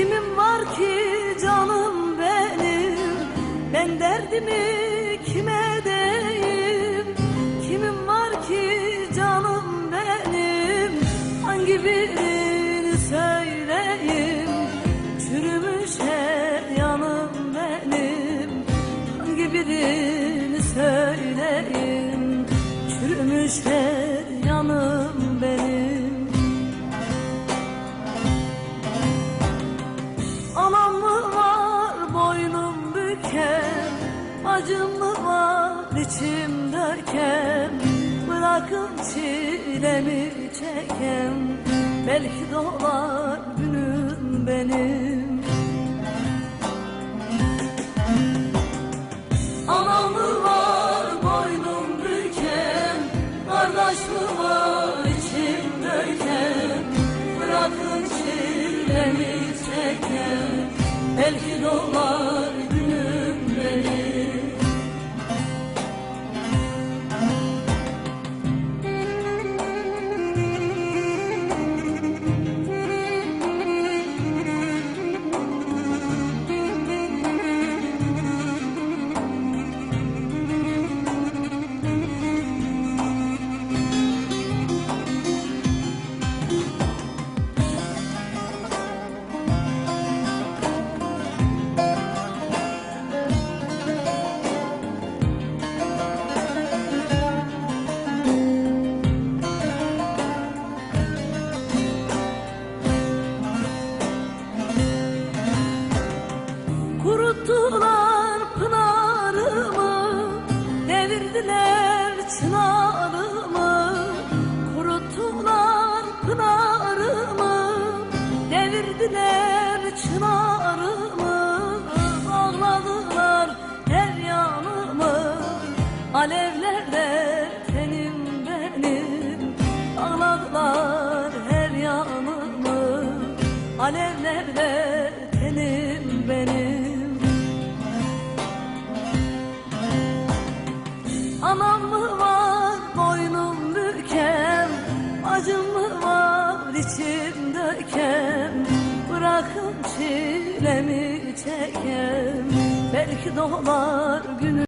Kimim var ki canım benim? Ben derdimi kime deyim Kimim var ki canım benim? Hangi birini söyleyeyim? Çürümüş her yanım benim. Hangi birini söyleyeyim? Çürümüş her yanım benim. Anam mı var boynum büken? Acım mı var içim döken Bırakın çilemi çeken Belki dolar günüm benim. Anam mı var boynum büken Kardeş mi var içim döken Bırakın çilemi çeken Belki dolar Kuruttular pınarımı Devirdiler çınarımı. Kuruttular pınarımı Devirdiler çınarımı. Bağladılar her yanımı Alevlerde tenim benim. Bağladılar her yanımı Alevlerde tenim benim Anam mı var boynum büken Acım mı var içim döken Bırakın çilemi çeken Belki dolar günü